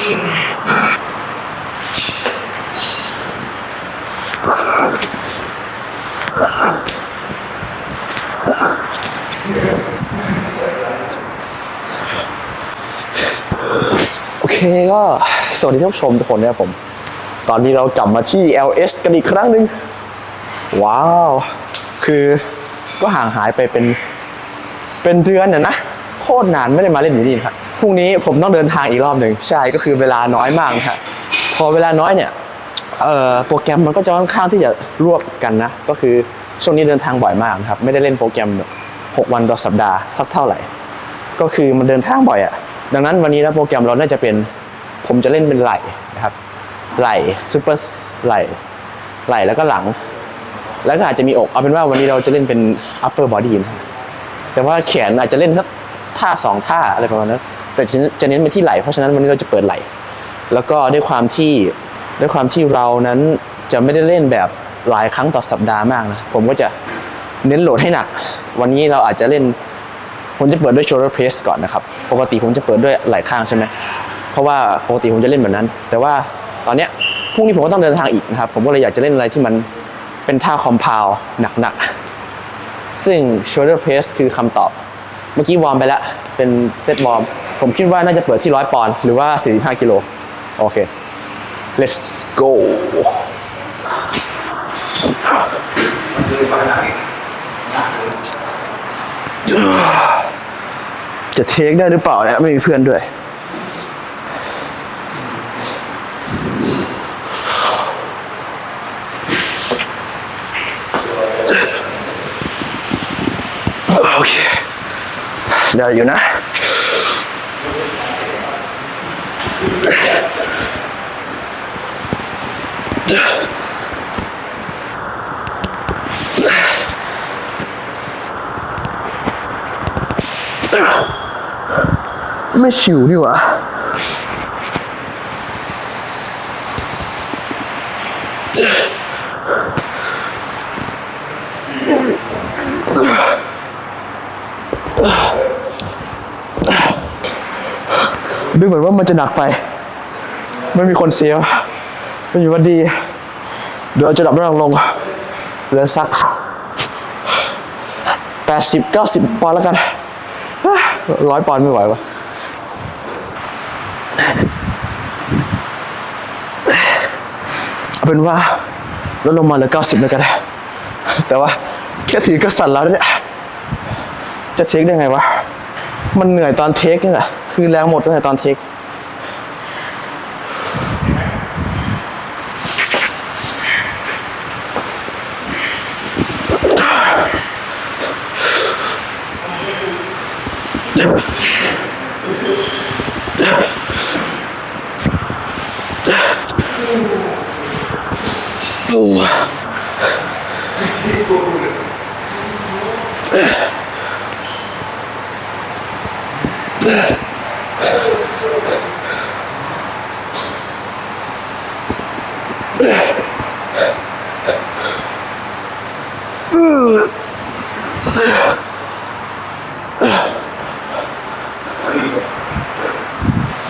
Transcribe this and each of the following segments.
โอเคก็สวัสดีท่านผู้ชมทุกคนนะครับผม ตอนนี้เรากลับมาที่ LS กันอีกครั้งหนึ่งว้าว คือก็ห่างหายไปเป็นเป็นเดือนน่ะนะ โคตรนานไม่ได้มาเล่นอยู่นี่ครับ พรุ่งนี้ผมต้องเดินทางอีกรอบหนึ่งใช่ก็คือเวลาน้อยมากนะฮะพอเวลาน้อยเนี่ยโปรแกรมมันก็จะค่อนข้างที่จะรวบกันนะ ก็คือช่วงนี้เดินทางบ่อยมากครับ ไม่ได้เล่นโปรแกรม 6 วันต่อสัปดาห์สักเท่าไหร่ ก็คือมันเดินทางบ่อยอะ่ะ ดังนั้นวันนี้นะโปรแกรมเราน่าจะเป็น ผมจะเล่นเป็นไหลนะครับ ไหลซูเปอร์ไหลไหลแล้วก็หลัง แล้วก็อาจจะมีอก เอาเป็นว่าวันนี้เราจะเล่นเป็น upper body นะแต่ว่าแขนอาจจะเล่นสักท่าสองท่าอะไรประมาณนั้น แต่จะเน้นไปที่ไหล่เพราะฉะนั้นวันนี้เราจะเปิดไหล่แล้วก็ด้วยความที่ด้วยความที่เรานั้นจะไม่ได้เล่นแบบหลายครั้งต่อสัปดาห์มากนะผมก็จะเน้นโหลดให้หนัก วันนี้เราอาจจะเล่น ผมจะเปิดด้วย shoulder press ก่อนนะครับ ปกติผมจะเปิดด้วยไหล่ข้างใช่ไหมเพราะว่าปกติผมจะเล่นแบบนั้น แต่ว่าตอนเนี้ยพรุ่งนี้ผมก็ต้องเดินทางอีกนะครับ ผมก็เลยอยากจะเล่นอะไรที่มันเป็นท่าคอมพาวหนักๆซึ่ง shoulder press คือคำตอบ เมื่อกี้วอร์มไปแล้ว เป็นเซตวอร์ม ผมคิดว่าน่าจะเปิดที่100ปอนด์หรือว่า 45 กิโลโอเค let's go จะเทคได้หรือเปล่าเนี่ยไม่มีเพื่อนด้วยโอเคได้อยู่นะ ไม่ชิวนี่หว่าดูเหมือนว่ามันจะหนักไป ไม่มีคนเสียวไม่มีวันดี เดี๋ยวเราจะดับน้ำหนักลง เหลือสักแปดสิบเก้าสิบปอนด์แล้วกันร้อยปอนด์ไม่ไหววะ เอาเป็นว่าลดลงมาเหลือเก้าสิบแล้วกันแต่ว่าแค่ถือก็สั่นแล้วเนี่ยจะเทคได้ไงวะ มันเหนื่อยตอนเทคนี่แหละ คือแรงหมดตั้งแต่ตอนเทค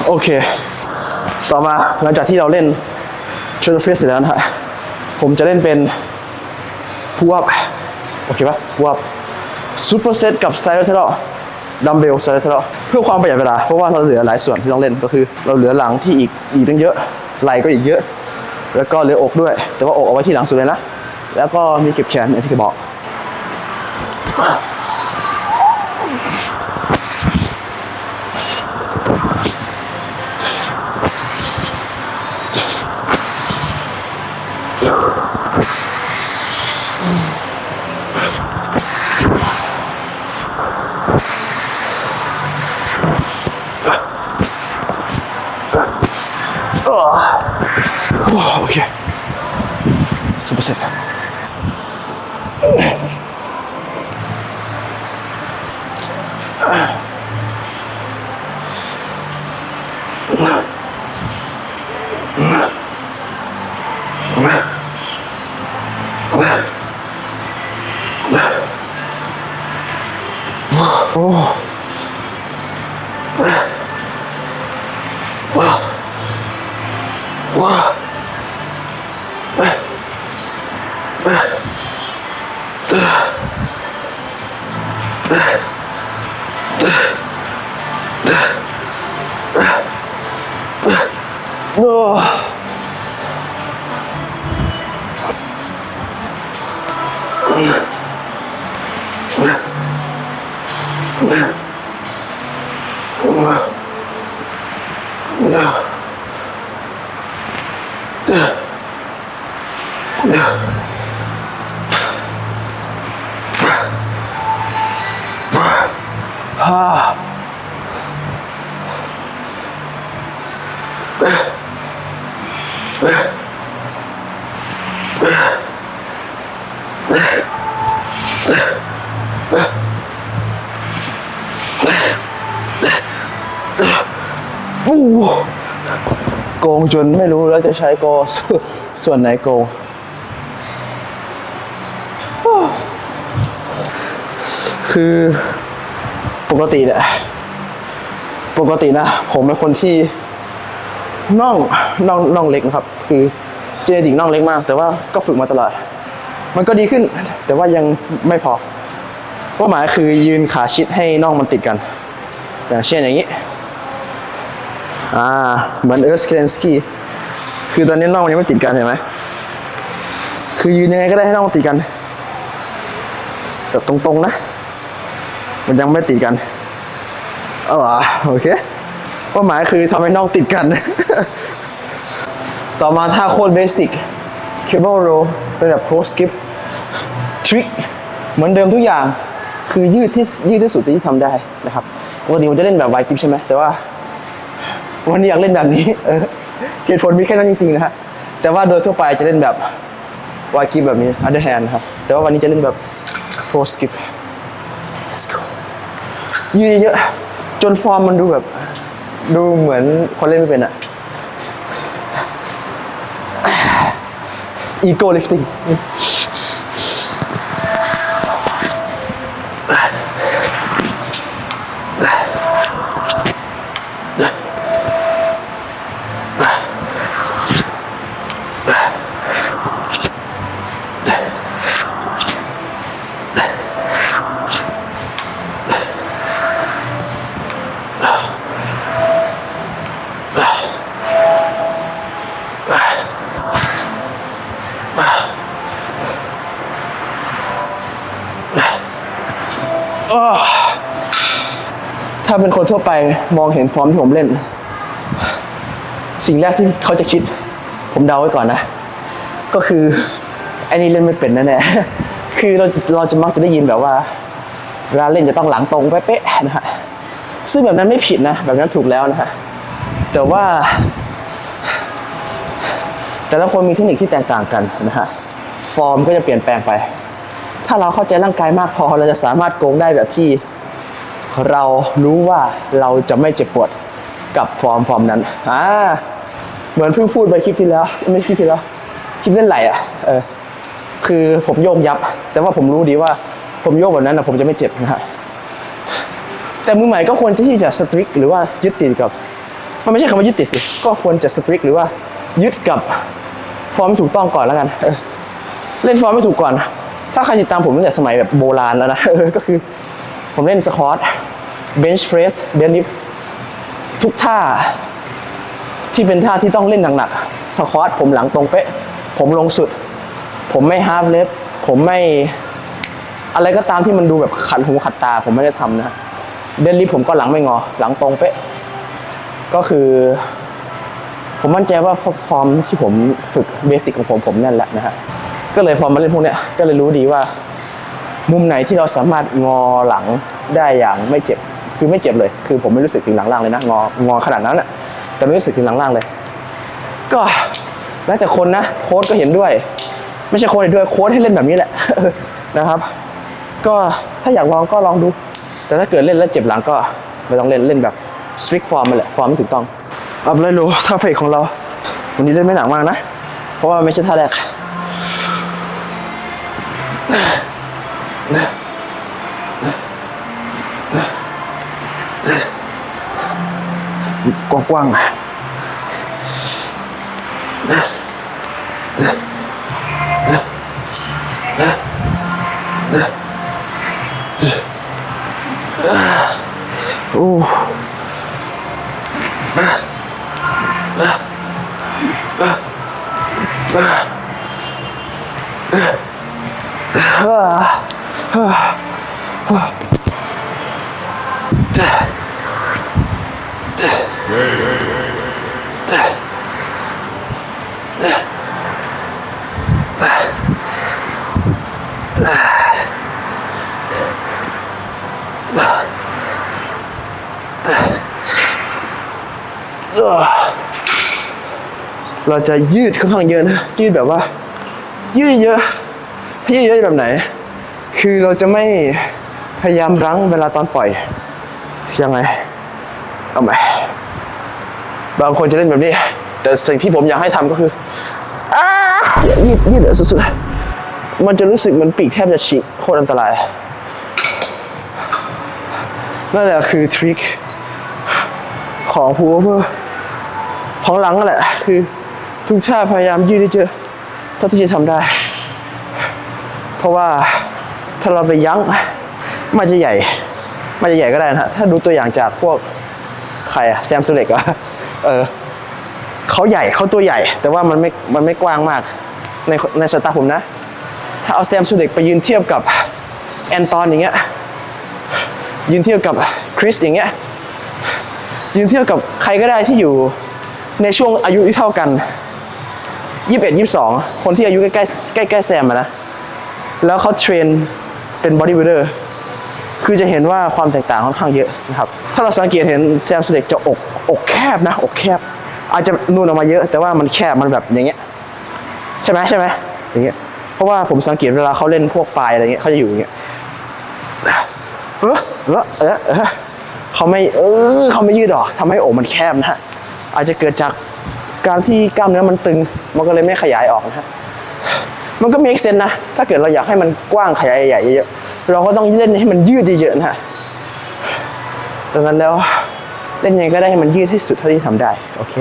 โอเค ต่อมาหลังจากที่เราเล่นช o ลเฟสเสร็จแล้วนะฮะ ผมจะเล่นเป็นพูอัพโอเคปะพูอัพซูเปอร์เซตกับไซเลเทอร์ดัมเบลไซเลเทอร์เพื่อความประหยัดเวลา เพราะว่าเราเหลือหลายส่วนที่ต้องเล่นก็คือ เราเหลือหลังที่อีกอีกตั้งเยอะไหล่ก็อีกเยอะ แล้วก็เหลืออกด้วย แต่ว่าอกเอาไว้ที่หลังสุดเลยนะแล้วก็มีเก็บแขนอย่างที่บอก โอ้ そんなそんな จนไม่รู้แล้วจะใช้โกสส่วนไหนโก คือปกติเนี่ยปกตินะ ผมเป็นคนที่น่องน่องน่องเล็กนะครับ คือเจเนติกน่องเล็กมาก แต่ว่าก็ฝึกมาตลอด มันก็ดีขึ้น แต่ว่ายังไม่พอเป้าหมายคือยืนขาชิดให้น่องมันติดกัน อย่างเช่นอย่างนี้ อ่าเหมือนเอิร์สเคลนสกี้คือตอนนี้น่องมันยังไม่ติดกันเห็นไหมคือยืนยังไงก็ได้ให้น่องติดกันแบบตรงๆนะ มันยังไม่ติดกันเออโอเคเป้าหมายคือทำให้น่องติดกัน ต่อมาท่าโคตรเบสิกเคเบิลโรเป็นแบบโคสกิปทริคเหมือนเดิมทุกอย่างคือยืดที่ยืดที่สุดที่ทำได้นะครับปกติผมจะเล่นแบบไวกิปใช่ไหมแต่ว่า วันนี้อยากเล่นแบบนี้ เออเหตุผลมีแค่นั้นจริงๆนะฮะแต่ว่าโดยทั่วไปจะเล่นแบบวายกิปแบบนี้ other hand ครับ แต่ว่าวันนี้จะเล่นแบบ pro skip let's go ยืดเยอะจนฟอร์มมันดูแบบ ดูเหมือนคนเล่นไม่เป็นอะ ego lifting ถ้าเป็นคนทั่วไปมองเห็นฟอร์มที่ผมเล่น สิ่งแรกที่เขาจะคิด ผมเดาไว้ก่อนนะ ก็คือไอ้นี่เล่นไม่เป็นแน่ๆคือเราเราจะมักจะได้ยินแบบว่าเวลาเล่นจะต้องหลังตรงเป๊ะๆนะฮะซึ่งแบบนั้นไม่ผิดนะ แบบนั้นถูกแล้วนะฮะแต่ว่า แต่ละคนมีเทคนิคที่แตกต่างกันนะฮะฟอร์มก็จะเปลี่ยนแปลงไป ถ้าเราเข้าใจร่างกายมากพอเราจะสามารถโกงได้แบบที่ เรารู้ว่าเราจะไม่เจ็บปวดกับฟอร์มฟอร์มนั้นอ่าเหมือนเพิ่งพูดไปคลิปที่แล้ว ไม่คลิปที่แล้วคลิปเล่นไหลอะเออคือผมโยกยับ แต่ว่าผมรู้ดีว่า ผมโยกแบบนั้นนะผมจะไม่เจ็บนะฮะแต่มือใหม่ก็ควรที่จะสตริกหรือว่ายึดติดกับมันไม่ใช่คำว่ายึดติดสิก็ควรจะสตริกหรือว่ายึดกับฟอร์มที่ถูกต้องก่อนแล้วกันเออเล่นฟอร์มไม่ถูกก่อน ถ้าใครติดตามผมตั้งแต่สมัยแบบโบราณแล้วนะเออก็คือ ผมเล่นสควอตเบนช์เพรสเดนลิฟทุกท่าที่เป็นท่าที่ต้องเล่นหนักๆสควอตผมหลังตรงเป๊ะ ผมลงสุด ผมไม่ฮาร์ฟเลฟผมไม่อะไรก็ตามที่มันดูแบบขัดหูขัดตา ผมไม่ได้ทำนะฮะเดนลิฟผมก็หลังไม่งอ หลังตรงเป๊ะ ก็คือ ผมมั่นใจว่าฟอร์มที่ผมฝึกเบสิกของผมผมแน่นแล้วนะฮะก็เลยพอมาเล่นพวกเนี้ยก็เลยรู้ดีว่า มุมไหนที่เราสามารถงอหลังได้อย่างไม่เจ็บ คือไม่เจ็บเลย คือผมไม่รู้สึกถึงหลังล่างเลยนะ งองอขนาดนั้นอะแต่ไม่รู้สึกถึงหลังล่างเลย ก็แล้วแต่คนนะ โค้ดก็เห็นด้วย ไม่ใช่โค้ดเห็นด้วย โค้ดให้เล่นแบบนี้แหละนะครับ ก็ถ้าอยากลองก็ลองดู แต่ถ้าเกิดเล่นแล้วเจ็บหลังก็ไม่ต้องเล่น เล่นแบบ strict form มาแหละ ฟอร์มที่ถูกต้องเอาไปเลยโลท่าเพลของเรา วันนี้เล่นไม่หนักมากนะ เพราะว่าไม่ใช่ท่าแรก กว้างๆโอ้ เราจะยืดค่อนข้างเยอะนะ ยืดแบบว่า ยืดเยอะยืดเยอะแบบไหน คือเราจะไม่พยายามรั้งเวลาตอนปล่อย ยังไง เอาใหม่บางคนจะเล่นแบบนี้ แต่สิ่งที่ผมอยากให้ทำก็คืออ้ายืดยืดเหลือสุดๆ มันจะรู้สึกเหมันปีกแทบจะฉีกโคตรอันตราย นั่นแหละคือทริคของพูเวอร์ของหลังนั่นแหละ คือทุกท่าพยายามยืดให้เจอเท่าที่จะทำได้ เพราะว่า ถ้าเราไปยั้งมันจะใหญ่ มันจะใหญ่ก็ได้นะถ้าดูตัวอย่างจากพวกใครอะแซมซูเล็กอะเออเขาใหญ่เขาตัวใหญ่ แต่ว่ามันไม่มันไม่กว้างมากในในสายตาผมนะ ถ้าเอาแซมซูเล็กไปยืนเทียบกับแอนตอนอย่างเงี้ยยืนเทียบกับคริสอย่างเงี้ยยืนเทียบกับใครก็ได้ที่อยู่ในช่วงอายุที่เท่ากันยี่สิบเอ็ดยี่สิบสองคนที่อายุใกล้ใกล้ใกล้ใกล้แซมอะนะแล้วเขาเทรน เป็นบอดี้บิลเดอร์คือจะเห็นว่าความแตกต่างค่อนข้างเยอะนะครับ ถ้าเราสังเกตเห็นแซมสเด็กจะอกอกแคบนะ อกแคบ อาจจะนูนออกมาเยอะ แต่ว่ามันแคบมันแบบอย่างเงี้ยใช่ไหมใช่ไหมอย่างเงี้ยเพราะว่าผมสังเกตเวลาเขาเล่นพวกไฟล์อะไรเงี้ยเขาจะอยู่อย่างเงี้ยเออเออเออเออเขาไม่เออเขาไม่ยืดออกทำให้อกมันแคบนะฮะอาจจะเกิดจากการที่กล้ามเนื้อมันตึง มันก็เลยไม่ขยายออกนะฮะ มันก็มีเอกเซนนะ ถ้าเกิดเราอยากให้มันกว้างขยายใหญ่ๆเยอะเราก็ต้องเล่นให้มันยืดเยอะๆนะฮะดังนั้นแล้วเล่นยังไงก็ได้ให้มันยืดให้สุดเท่าที่ทำได้ โอเค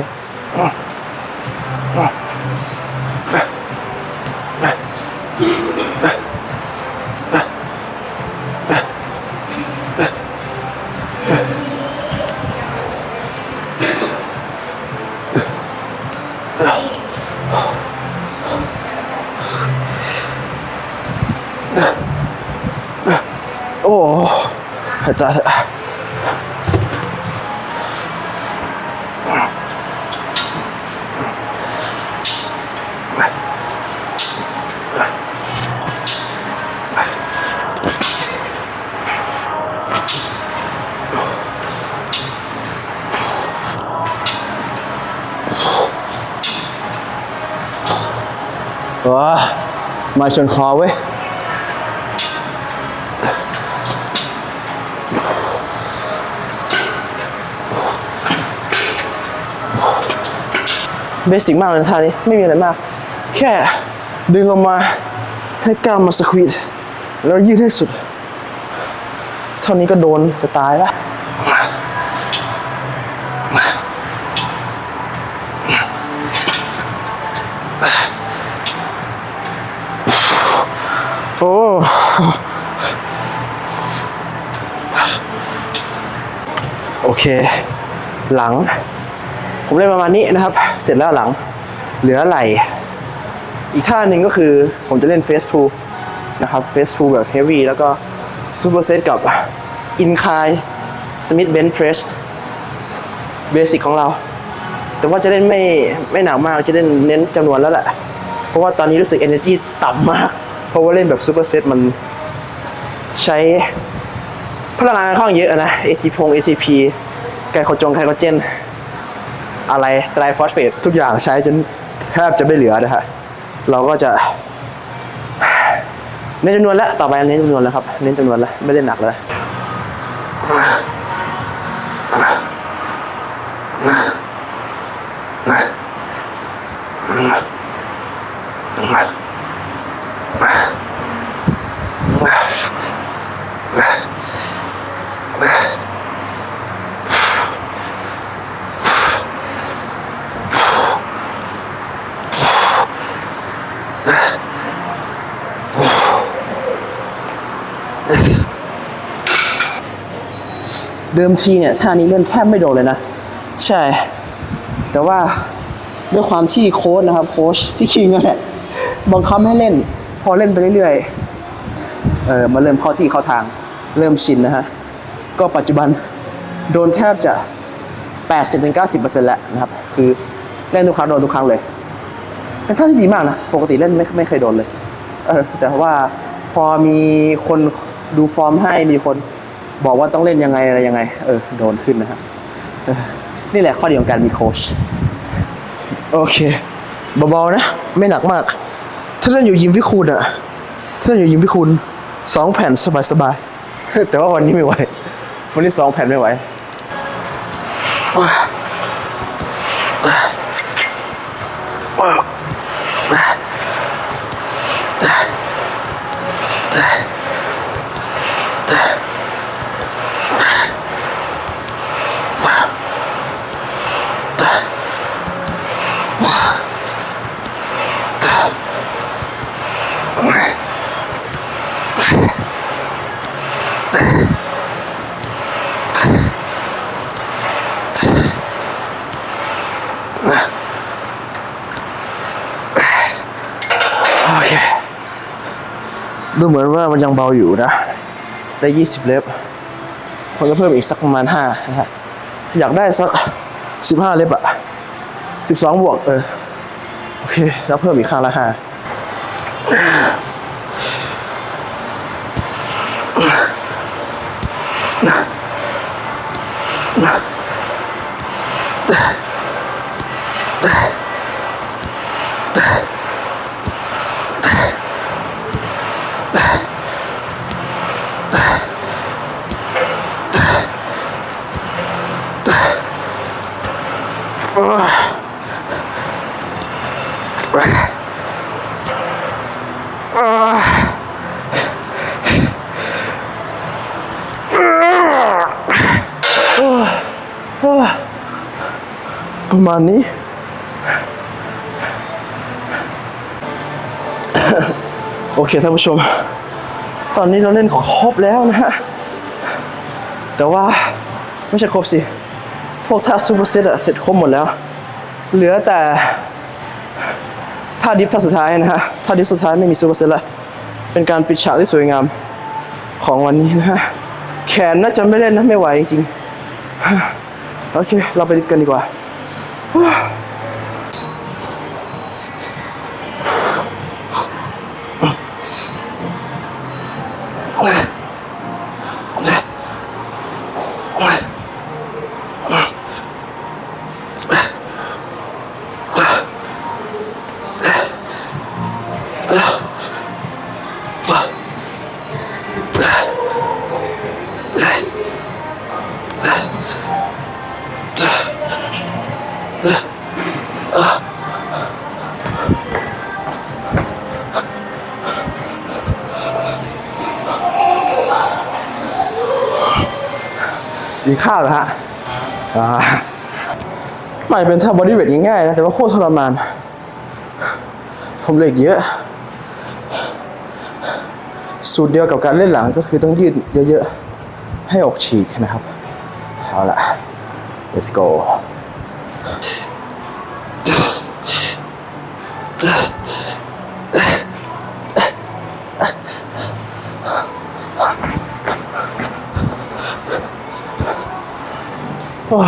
ให้ตายเถ เบสิกมากเลยท่านี้ไม่มีอะไรมาก แค่ดึงลงมาให้กล้ามมาสควีตแล้วยืดให้สุด เท่านี้ก็โดนจะตายละโอ้โอเค หลัง ผมเล่นประมาณนี้นะครับ เสร็จแล้วหลังเหลือไหล อีกท่าหนึ่งก็คือผมจะเล่นเฟสทูนะครับเฟสทูแบบเฮฟวี่แล้วก็ซูเปอร์เซตกับอินคายสมิธเบน c ์เพรสเบสิกของเรา แต่ว่าจะเล่นไม่ไม่หนักมากจะเล่นเน้นจำนวนแล้วแหละ เพราะว่าตอนนี้รู้สึก energy ต่ำมาก เพราะว่าเล่นแบบซูเปอร์เซตมันใช้พลังงานค่อนข้างเยอะนะ ATP พง ATP ไกลโคจงไกลโคเจน อะไรไตรฟอสเฟตทุกอย่างใช้จนแทบจะไม่เหลือนะฮะเราก็จะเน้นจำนวนแล้วต่อไปเน้นจำนวนแล้วครับ เน้นจำนวนแล้วไม่ได้หนักแล้ว เดิมทีเนี่ยท่านี้เล่นแทบไม่โดนเลยนะ ใช่ แต่ว่าด้วยความที่โค้ชนะครับ โค้ชที่คิงนั่นแหละบังคับให้เล่น พอเล่นไปเรื่อยๆเออมาเริ่มเข้าที่เข้าทางเริ่มชินนะฮะ ก็ปัจจุบันโดนแทบจะ 80-90%แล้วนะครับ คือเล่นทุกครั้งโดนทุกครั้งเลยเป็นท่าที่ดีมากนะ ปกติเล่นไม่ไม่เคยโดนเลย เออ แต่ว่าพอมีคน ดูฟอร์มให้มีคนบอกว่าต้องเล่นยังไงอะไรยังไง เออ โดนขึ้นนะฮะเออนี่แหละข้อดีของการมีโค้ชโอเคเบาๆนะ ไม่หนักมาก ถ้าเล่นอยู่ยิมพิคุณอะถ้าเล่นอยู่ยิมพิคุณสองแผ่นสบายๆแต่ว่าวันนี้ไม่ไหววันนี้สองแผ่นไม่ไหว โอเค ดูเหมือนว่ามันยังเบาอยู่นะ ได้ 20 เล็บผมจะเพิ่มอีกสักประมาณ5นะฮะอยากได้สัก 15 เล็บอะ12 บวก เออ โอเค แล้วเพิ่มอีกข้างละ5 ประ มาณนี้ โอเคท่านผู้ชม ตอนนี้เราเล่นครบแล้วนะฮะ แต่ว่าไม่ใช่ครบสิ พวกท่าซูเปอร์เซตอะเสร็จครบหมดแล้ว เหลือแต่ท่าดิฟท่าสุดท้ายนะฮะ ท่าดิฟสุดท้ายไม่มีซูเปอร์เซตละเป็นการปิดฉากที่สวยงามของวันนี้นะฮะ แขนน่าจะไม่เล่นนะไม่ไหวจริงๆ โอเค เราไปกันดีกว่า กิน ไม่เป็นท่าบอดี้เวทง่ายๆนะ แต่ว่าโคตรทรมาน ผมเหล็กเยอะ สูตรเดียวกับการเล่นหลังก็คือต้องยืดเยอะๆ ให้ออกฉีกนะครับ เอาละ let's go โอ้